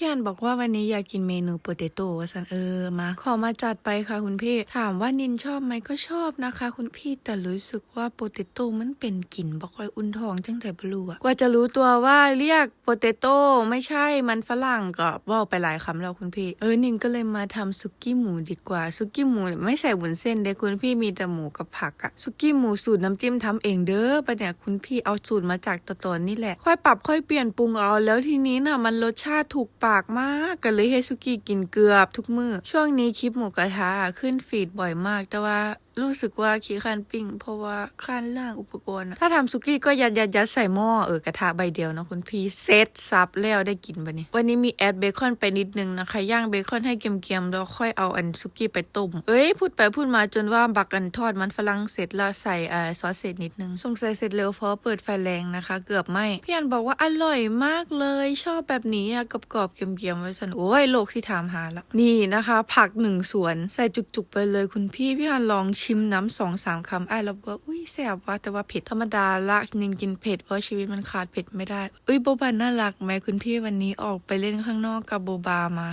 พี่อันบอกว่าวันนี้อยากกินเมนูโปเตโต้วสันเออมาขอมาจัดไปค่ะคุณพี่ ถามว่านินชอบไหมก็ชอบนะคะ คุณพี่แต่รู้สึกว่าโปเตโต้มันเป็นกลิ่นบอกค่อยอุ่นท้องจังแต่บลูอะกว่าจะรู้ตัวว่าเรียกโปเตโต้ไม่ใช่มันฝรั่งก็ว่าไปหลายคำแล้วคุณพี่เออนินก็เลยมาทำซุกี้หมูดีกว่าซุกี้หมูไม่ใส่วุ้นเส้นเด้คุณพี่มีแต่หมูกับผักอะซุกี้หมูสูตรน้ำจิ้มทำเองเด้อปะเนี่ยคุณพี่เอาสูตรมาจากตะตอนนี่แหละค่อยปรับค่อยเปลี่ยนปรุงเอาแล้วทีนี้น่ะมันรสชาติถูกปากมากกันเลยให้ซุกี้กินเกือบทุกมื้อช่วงนี้คลิปหมูกระทะขึ้นฟีดบ่อยมากแต่ว่า รู้สึกว่าขี้คันปิ้ง เพราะว่าคันล่างอุปกรณ์อะถ้าทำซุกี้ก็ยัดยัดยัดใส่หม้อเออกระทะใบเดียวนะคุณพี่เซตซับแล้วได้กินปะเนี่ยวันนี้มีแอดเบคอนไปนิดนึงนะคะย่างเบคอนให้เกรียมๆแล้วค่อยเอาอันซุกี้ไปต้มเอ้ยพูดไปพูดมาจนว่าบักกันทอดมันฝรั่งเสร็จแล้วใส่เอ่อซอสเสร็จนิดนึงสงสัยเสร็จเร็วเพราะเปิดไฟแรงนะคะ เกือบไหมพี่อันบอกว่าอร่อยมากเลยชอบแบบนี้อะกรอบๆเกรียมๆไว้สันโอ้ยโลกที่ถามหาละนี่นะคะ ผักหนึ่งสวนใส่จุกๆไปเลยคุณพี่พี่อันลองชิิมน้ำสองสามคำไอ้เราบอกว่าอุ้ยแซบว่าแต่ว่าเผ็ดธรรมดาละนินกินเผ็ดเพราะชีวิตมันขาดเผ็ดไม่ได้ อุ้ยโบบาน่ารักไหมคุณพี่วันนี้ออกไปเล่นข้างนอกกับโบบามา